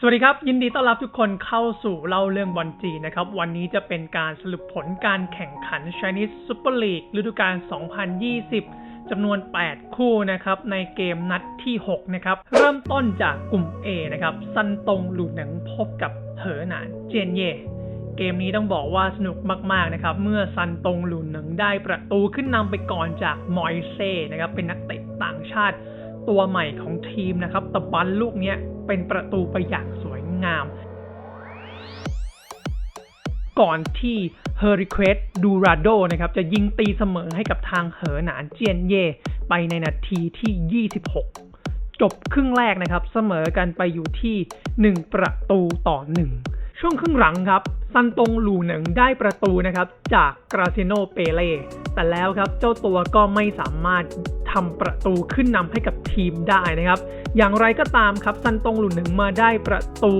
สวัสดีครับ ยินดีต้อนรับทุกคนเข้าสู่เล่าเรื่องบอลจีนะครับ วันนี้จะเป็นการสรุปผลการแข่งขัน Chinese Super League ฤดูกาล 2020 จำนวน 8 คู่นะครับ ในเกมนัดที่ 6 นะครับ เริ่มต้นจากกลุ่ม A นะครับซันตงหลูหนังพบกับเหอหนานเจนเย่เกมนี้ต้องบอกว่าสนุกมาก ๆ นะครับ เมื่อซันตงหลุนหนึ่งได้ประตูขึ้นนำไปก่อนจากมอยเซ่นะครับเป็นนักเตะต่างชาติ ตัวใหม่ของทีมนะครับตะบันลูกนี้เป็นประตูไปอย่างสวยงาม ก่อนที่เฮอริเควสดูราโดนะครับจะยิงตีเสมอให้กับทางเหอหนานเจียนเย่ไปในนาทีที่ 26 จบครึ่งแรกนะครับ เสมอกันไปอยู่ที่ 1 ประตูต่อ 1 ช่วงครึ่งหลังครับ ซันตงหลูหนึ่งได้ประตูนะครับ จากกราเซโนเปเล่แต่แล้วครับเจ้าตัวก็ไม่สามารถทำประตูขึ้นนำให้กับทีมได้นะครับ อย่างไรก็ตามครับซันตงหลูหนึ่งมาได้ประตู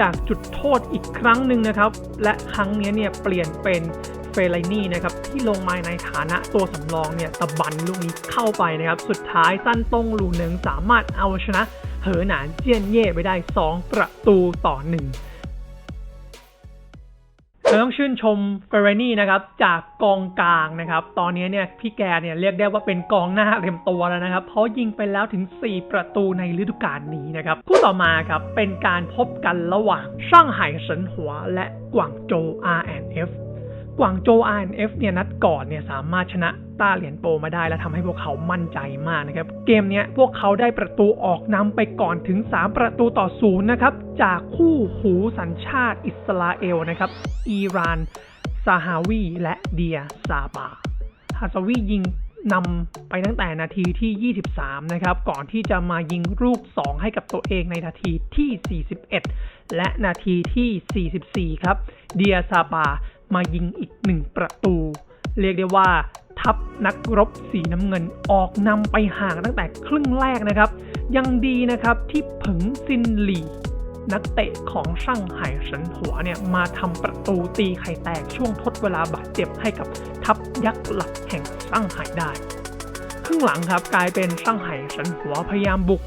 จากจุดโทษอีกครั้งหนึ่งนะครับ และครั้งนี้เนี่ยเปลี่ยนเป็นเฟลนี่นะครับที่ลงมาในฐานะตัวสำรองเนี่ยตะบันลูกนี้เข้าไปนะครับ สุดท้ายซันตงหลูหนึ่งสามารถเอาชนะเหอหนานเจียนเย่ไปได้ 2 ประตูต่อ 1 ราต้องชื่นชมเฟรนี่นะครับ จากกองกลางนะครับ ตอนนี้เนี่ยพี่แกเนี่ยเรียกได้ว่าเป็นกองหน้าเต็มตัวแล้วนะครับ เพราะยิงไปแล้วถึง 4 ประตูในฤดูกาลนี้นะครับ คู่ต่อมาครับเป็นการพบกันระหว่างช่างไห่เฉินหัวและกวางโจ RNF กวางโจ RNF เนี่ยนัดก่อนเนี่ยสามารถชนะต้าเหรียญโปมาได้และทำให้พวกเขามั่นใจมากนะครับ เกมเนี้ยพวกเขาได้ประตูออกนำไปก่อนถึง 3 ประตูต่อศูนย์นะครับ จากคู่หูสัญชาติอิสราเอลนะครับ อิหร่านซาฮาวี และเดียซาบาฮาซาวียิงนำไปตั้งแต่นาทีที่ 23 นะครับ ก่อนที่จะมายิงลูก 2 ให้กับตัวเองในนาทีที่ 41 และนาทีที่ 44 ครับ เดียซาบา มายิงอีก 1 ประตู เรียกได้ว่าทัพนักรบสีน้ำเงินออกนำไปห่างตั้งแต่ครึ่งแรกนะครับ ยังดีนะครับที่ผึงซินหลีนักเตะของช่างไห่ฉินหัวเนี่ยมาทำประตูตีไข่แตกช่วงทดเวลาบาดเจ็บให้กับทัพยักษ์หลักแห่งช่างไห่ได้ ครึ่งหลังครับกลายเป็นช่างไห่ฉินหัวพยายามบุก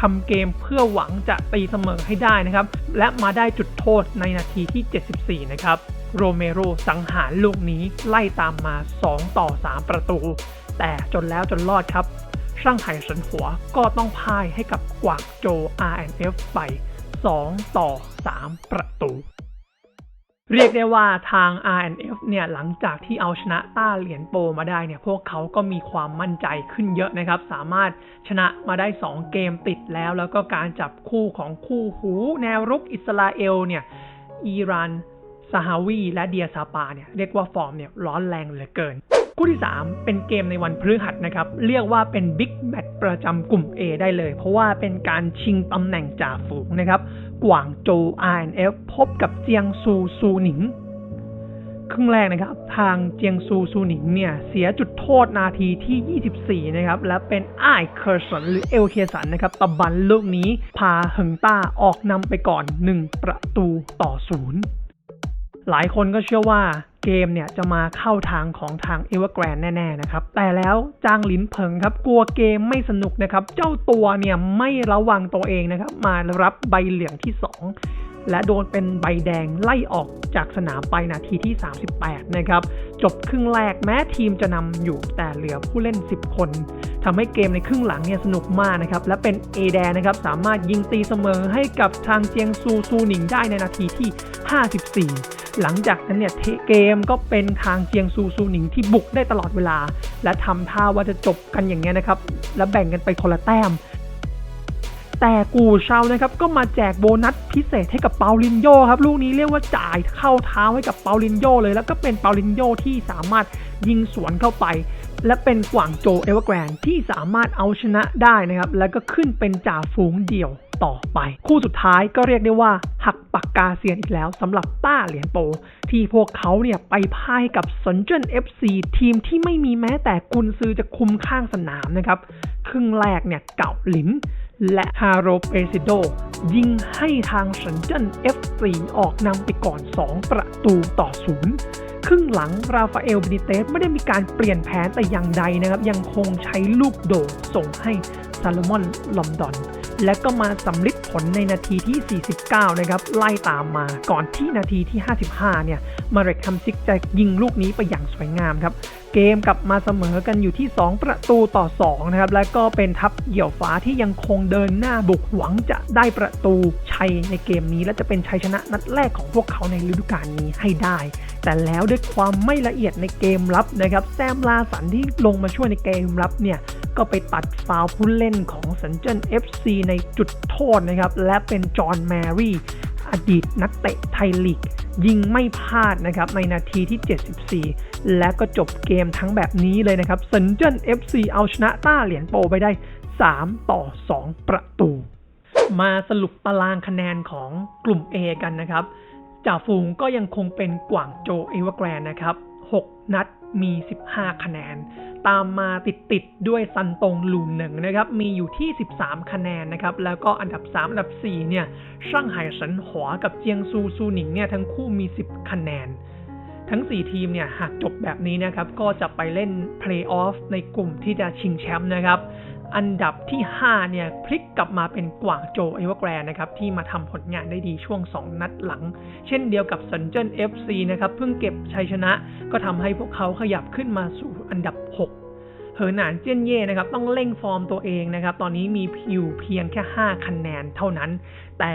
ทำเกมเพื่อหวังจะตีเสมอให้ได้นะครับ และมาได้จุดโทษในนาทีที่ 74 นะครับ โรเมโรสังหารลูกนี้ไล่ตามมา 2 ต่อ 3 ประตู แต่จนแล้วจนรอดครับช่างไห่สันหัวก็ต้องพ่ายให้กับกวางโจ RNF ไป 2 ต่อ 3 ประตู เรียกได้ว่าทาง RNF เนี่ยหลังจากที่เอาชนะต้าเหรียญโปมาได้เนี่ยพวกเขาก็มีความมั่นใจขึ้นเยอะนะครับ สามารถชนะมาได้ 2 เกมติดแล้ว แล้วก็การจับคู่ของคู่หูแนวรุกอิสราเอลเนี่ยอิหร่านซาฮาวีและเดียซาปาเนี่ยเรียกว่าฟอร์มเนี่ยร้อนแรงเหลือเกิน คู่ที่ 3 เป็นเกมในวันพฤหัสนะครับ เรียกว่าเป็นบิ๊กแมตช์ประจำกลุ่ม A ได้เลย เพราะว่าเป็นการชิงตำแหน่งจ่าฝูงนะครับ กวางโจ RNF พบกับเจียงซูซูหนิง ครึ่งแรกนะครับ ทางเจียงซูซูหนิงเนี่ยเสียจุดโทษนาทีที่ 24 นะครับ และเป็นไอเคอร์สันหรือเอลเคสันนะครับตะบันลูกนี้พาเหิงต้าออกนำไปก่อน 1 ประตูต่อศูนย์หลายคนก็เชื่อว่า เกมเนี่ยจะมาเข้าทางของทางเอเวอร์แกรนแน่ๆนะครับ แต่แล้วจางหลินเผิงครับ กลัวเกมไม่สนุกนะครับ เจ้าตัวเนี่ยไม่ระวังตัวเองนะครับ มารับใบเหลืองที่ 2 และโดนเป็นใบแดงไล่ออกจากสนามไปนาทีที่ 38 นะครับ จบครึ่งแรกแม้ทีมจะนำอยู่แต่เหลือผู้เล่น 10 คนทำให้เกมในครึ่งหลังเนี่ยสนุกมากนะครับ และเป็นเอแดนนะครับสามารถยิงตีเสมอให้กับทางเจียงซูซูหนิงได้ในนาทีที่ 54 หลังจากนั้นเนี่ยเกมก็เป็นทางเจียงซูซูหนิงที่บุกได้ตลอดเวลา และทำท่าว่าจะจบกันอย่างเงี้ยนะครับ และแบ่งกันไปคนละแต้ม แต่กูเชานะครับก็มาแจกโบนัสพิเศษให้กับเปาลินโยครับลูกนี้เรียกว่าจ่ายเข้าเท้าให้กับเปาลินโยเลย แล้วก็เป็นเปาลินโยที่สามารถยิงสวนเข้าไป และเป็นกวางโจเอเวอร์แกรนที่สามารถเอาชนะได้นะครับ แล้วก็ขึ้นเป็นจ่าฝูงเดี่ยว ต่อไป คู่สุดท้ายก็เรียกได้ว่า หักปากกาเซียนอีกแล้วสำหรับต้าเหรียญโป ที่พวกเขาเนี่ยไปพ่ายกับซนเจิ้น FC ทีมที่ไม่มีแม้แต่กุนซือจะคุมข้างสนามนะครับ ครึ่งแรกเนี่ยเก่าหลินและฮาโรเปซิโด ยิงให้ทางสันเจิ้น FC ออกนำไปก่อน 2 ประตูต่อศูนย์ครึ่งหลังราฟาเอลเบนิเตสไม่ได้มีการเปลี่ยนแผนแต่อย่างใดนะครับ ยังคงใช้ลูกโด่งส่งให้ซาโลมอนลอมดอน และก็มาสำลิดผลในนาทีที่ 49 นะครับ ไล่ตามมาก่อนที่นาทีที่ 55 เนี่ย มาเร็กคัมซิกจะยิงลูกนี้ไปอย่างสวยงามครับ เกมกลับมาเสมอกันอยู่ที่ 2 ประตูต่อ 2 นะครับ และก็เป็นทัพเหี่ยวฟ้าที่ยังคงเดินหน้าบุกหวังจะได้ประตูชัยในเกมนี้ และจะเป็นชัยชนะนัดแรกของพวกเขาในฤดูกาลนี้ให้ได้ แต่แล้วด้วยความไม่ละเอียดในเกมรับนะครับ แซมลาสันที่ลงมาช่วยในเกมรับเนี่ยก็ไปตัดฟาวล์ผู้เล่นของสันเจิ้น FC ในจุดโทษนะครับ และเป็นจอห์นแมรี่ อดีตนักเตะไทยลีกยิงไม่พลาดนะครับในนาทีที่ 74 และก็จบเกมทั้งแบบนี้เลยนะครับสันเจิ้น FC เอาชนะต้าเหรียญโปไปได้ 3 ต่อ 2 ประตู มาสรุปตารางคะแนนของกลุ่ม A กันนะครับ จ่าฝูงก็ยังคงเป็นกวางโจเอเวอร์แกรนนะครับ 6 นัด มี 15 คะแนน ตามมาติดติดๆด้วยซันตงลูนหนึ่งนะครับ มีอยู่ที่ 13 คะแนนนะครับ แล้วก็อันดับ 3 อันดับ 4 เนี่ยช่างไห่สันหวกับเจียงซูซูหนิงเนี่ยทั้งคู่มี 10 คะแนน ทั้ง 4 ทีมเนี่ยหากจบแบบนี้นะครับ ก็จะไปเล่นเพลย์ออฟในกลุ่มที่จะชิงแชมป์นะครับ อันดับที่ 5 เนี่ย พลิกกลับมาเป็นกวางโจเอเวอร์แกรนนะครับ ที่มาทำผลงานได้ดีช่วง 2 นัดหลัง เช่นเดียวกับซันเจิ้น FC นะครับ เพิ่งเก็บชัยชนะ ก็ทำให้พวกเขาขยับขึ้นมาสู่อันดับ 6เหอหนานเจี้ยนเย่นะครับต้องเร่งฟอร์มตัวเองนะครับ ตอนนี้มีอยู่เพียงแค่ 5 คะแนนเท่านั้น แต่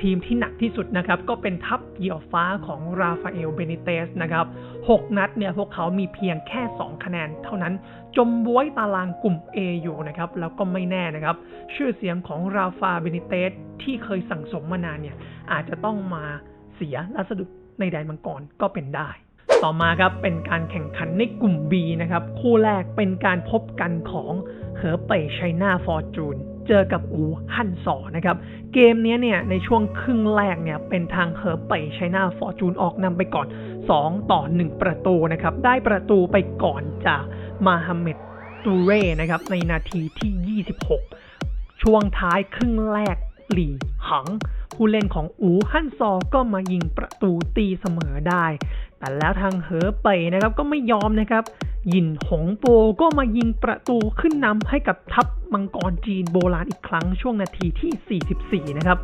ทีมที่หนักที่สุดนะครับ ก็เป็นทัพเหยี่ยวฟ้าของราฟาเอลเบนิเตสนะครับ 6 นัดเนี่ยพวกเขามีเพียงแค่ 2 คะแนนเท่านั้น จมบ้วยตารางกลุ่ม A อยู่นะครับ แล้วก็ไม่แน่นะครับ ชื่อเสียงของราฟาเบนิเตสที่เคยสั่งสมมานานเนี่ย อาจจะต้องมาเสียละสะดุในแดนมังกรก็เป็นได้ ต่อมาครับเป็นการแข่งขันในกลุ่ม B นะครับ คู่แรกเป็นการพบกันของเหอเป่ยไชน่าฟอร์จูนเจอกับอูฮั่นซอนะครับ เกมนี้เนี่ยในช่วงครึ่งแรกเนี่ยเป็นทางเหอเป่ยไชน่าฟอร์จูนออกนำไปก่อน 2 ต่อ 1 ประตูนะครับ ได้ประตูไปก่อนจาก มาฮัมเหม็ดตูเร่นะครับในนาทีที่ 26 ช่วงท้ายครึ่งแรกหลี่หัง ผู้เล่นของอูฮั่นซอก็มายิงประตูตีเสมอได้ แต่แล้วทางเหอเป่ยนะครับก็ไม่ยอมนะครับยินหงโปก็มายิงประตูขึ้นนำให้กับทัพมังกรจีนโบราณอีกครั้งช่วงนาทีที่ 44 นะครับ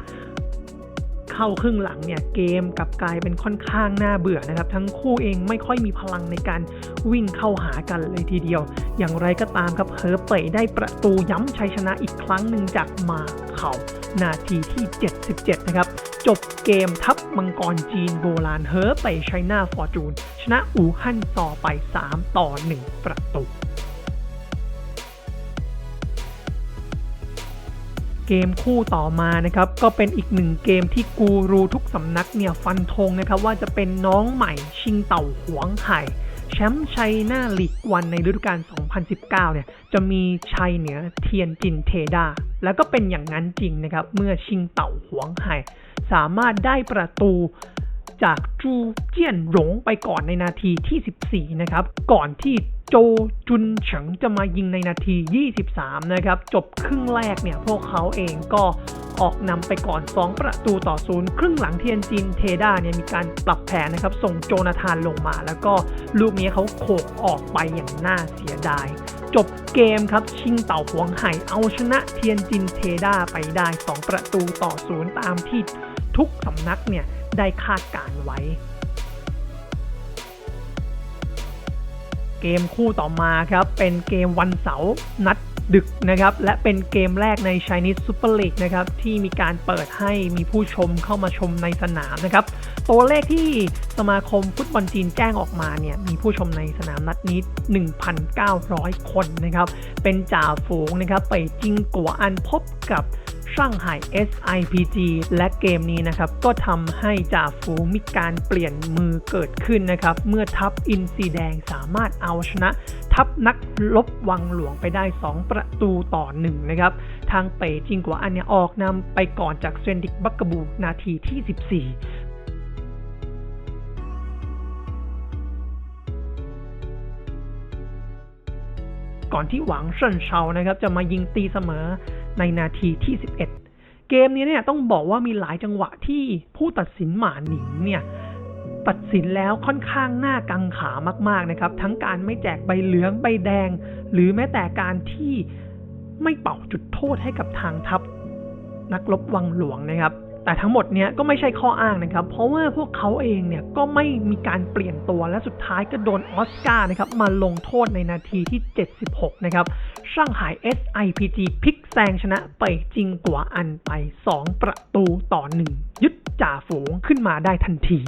เข้าครึ่งหลังเนี่ยเกมกลับกลายเป็นค่อนข้างน่าเบื่อนะครับ ทั้งคู่เองไม่ค่อยมีพลังในการวิ่งเข้าหากันเลยทีเดียว อย่างไรก็ตามครับเฮอเป่ได้ประตูย้ำชัยชนะอีกครั้งหนึ่งจากมาเขานาทีที่ 77 นะครับ จบเกมทัพมังกรจีนโบราณเฮอเป่ยไชน่าฟอร์จูนชนะอู่ฮั่นต่อไป 3 ต่อ 1 ประตู เกมคู่ต่อมานะครับก็เป็นอีกหนึ่งเกมที่กูรูทุกสำนักเนี่ยฟันธงนะครับว่าจะเป็นน้องใหม่ชิงเต่าหวงไห่แชมป์ชัยหน้าลีกวันในฤดูกาล 2019 เนี่ยจะมีชัยเหนือเทียนจินเทดา แล้วก็เป็นอย่างนั้นจริงนะครับ เมื่อชิงเต่าหวงไห่สามารถได้ประตู จากจูเจี้ยนหลงไปก่อนในนาทีที่ 14 นะครับ ก่อนที่โจจุนเฉิงจะมายิงในนาที 23 นะครับ จบครึ่งแรกเนี่ย พวกเขาเองก็ออกนำไปก่อน 2 ประตูต่อศูนย์ครึ่งหลังเทียนจินเทด้าเนี่ยมีการปรับแผนนะครับ ส่งโจนาธานลงมา แล้วก็ลูกนี้เขาโขกออกไปอย่างน่าเสียดาย จบเกมครับ ชิงเต่าหวงไห่เอาชนะเทียนจินเทด้าไปได้ 2 ประตูต่อศูนย์ตามที่ทุกสำนักเนี่ย ได้คาดการไว้ เกมคู่ต่อมาครับ เป็นเกมวันเสาร์นัดดึกนะครับ และเป็นเกมแรกใน Chinese Super League นะครับ ที่มีการเปิดให้มีผู้ชมเข้ามาชมในสนามนะครับ ตัวเลขที่สมาคมฟุตบอลจีนแจ้งออกมาเนี่ย มีผู้ชมในสนามนัดนี้ 1,900 คนนะครับ เป็นจ่าฝูงนะครับ ไปจิงกัวอันพบกับ ช่างหาย SIPG และเกมนี้นะครับก็ทำให้จ่าฝูงมีการเปลี่ยนมือเกิดขึ้นนะครับ เมื่อทัพอินซีแดงสามารถเอาชนะ ทัพนักลบวังหลวงไปได้ 2 ประตูต่อ 1 นะครับ ทางเป๋จิงกว่าอันเนี่ยออกนำไปก่อนจากเซนดิกบักกบูนาทีที่ 14 ก่อนที่หวังเซินเชานะครับจะมายิงตีเสมอในนาทีที่ 11 เกมนี้เนี่ยต้องบอกว่ามีหลายจังหวะที่ผู้ตัดสินหมาหนิงเนี่ยตัดสินแล้วค่อนข้างหน่ากังขามากๆนะครับ ทั้งการไม่แจกใบเหลืองใบแดง หรือแม้แต่การที่ไม่เป่าจุดโทษให้กับทางทัพนักรบวังหลวงนะครับ แต่ทั้งหมดเนี้ยก็ไม่ใช่ข้ออ้างนะครับ เพราะว่าพวกเขาเองเนี่ยก็ไม่มีการเปลี่ยนตัวและสุดท้ายก็โดนออสการ์นะครับมาลงโทษในนาทีที่ 76 นะครับช่างหาย SIPG พลิกแซงชนะไปจริงกว่าอันไป 2 ประตูต่อ 1 ยึดจ่าฝูงขึ้นมาได้ทันที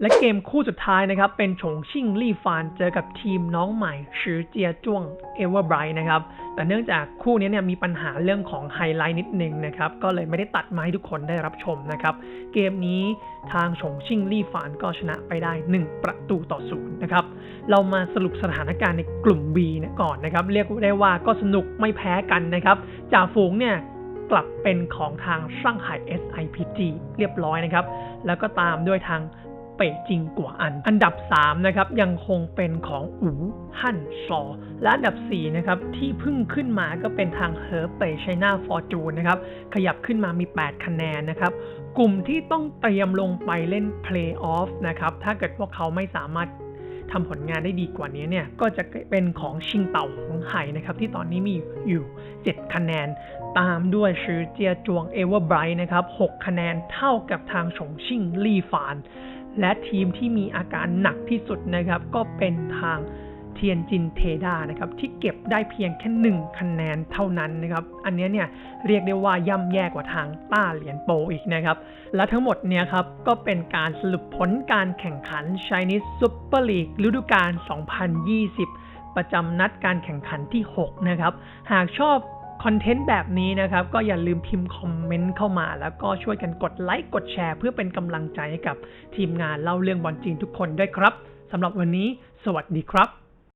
และเกมคู่สุดท้ายนะครับ เป็นฉงชิ่งลี่ฟานเจอกับทีมน้องใหม่ชื่อเจียจ้วงเอเวอร์ไบรท์นะครับ แต่เนื่องจากคู่นี้เนี่ยมีปัญหาเรื่องของไฮไลท์นิดนึงนะครับ ก็เลยไม่ได้ตัดมาให้ทุกคนได้รับชมนะครับ เกมนี้ทางฉงชิ่งลี่ฟานก็ชนะไปได้ 1 ประตูต่อศูนย์นะครับ เรามาสรุปสถานการณ์ในกลุ่ม B นะก่อนนะครับ เรียกได้ว่าก็สนุกไม่แพ้กันนะครับจ่าฝูงเนี่ยกลับเป็นของทางช่างไห่ SIPG เรียบร้อยนะครับ แล้วก็ตามด้วยทาง เป่ยจิงกว่าอัน อันดับ3นะครับยังคงเป็นของอูฮั่นซอและอันดับ4นะครับที่เพิ่งขึ้นมาก็เป็นทางเฮอเป่ยไชน่าฟอร์จูนนะครับขยับขึ้นมามี 8 คะแนนนะครับกลุ่มที่ต้องเตรียมลงไปเล่นเพลย์ออฟนะครับถ้าเกิดพวกเขาไม่สามารถทำผลงานได้ดีกว่านี้เนี่ย ก็จะเป็นของชิงเต่าของไห่นะครับ ที่ตอนนี้มีอยู่ 7 คะแนน ตามด้วยชื่อเจียจวงเอเวอร์ไบรท์นะครับ 6 คะแนนเท่ากับทางฉงชิ่งลี่ฟาน และทีมที่มีอาการหนักที่สุดนะครับ ก็เป็นทางเทียนจินเทดานะครับที่เก็บได้เพียงแค่หนึ่งคะแนนเท่านั้นนะครับ อันนี้เนี่ยเรียกได้ว่าย่ำแย่กว่าทางต้าเหรียญโปอีกนะครับ และทั้งหมดเนี่ยครับก็เป็นการสรุปผลการแข่งขัน Chinese Super League ฤดูกาล 2020 ประจำนัดการแข่งขันที่ 6 นะครับ หากชอบ คอนเทนต์แบบนี้นะครับ ก็อย่าลืมพิมพ์คอมเมนต์เข้ามา แล้วก็ช่วยกันกดไลค์กดแชร์ เพื่อเป็นกำลังใจให้กับทีมงานเล่าเรื่องบอลจริงทุกคนด้วยครับสำหรับวันนี้ สวัสดีครับ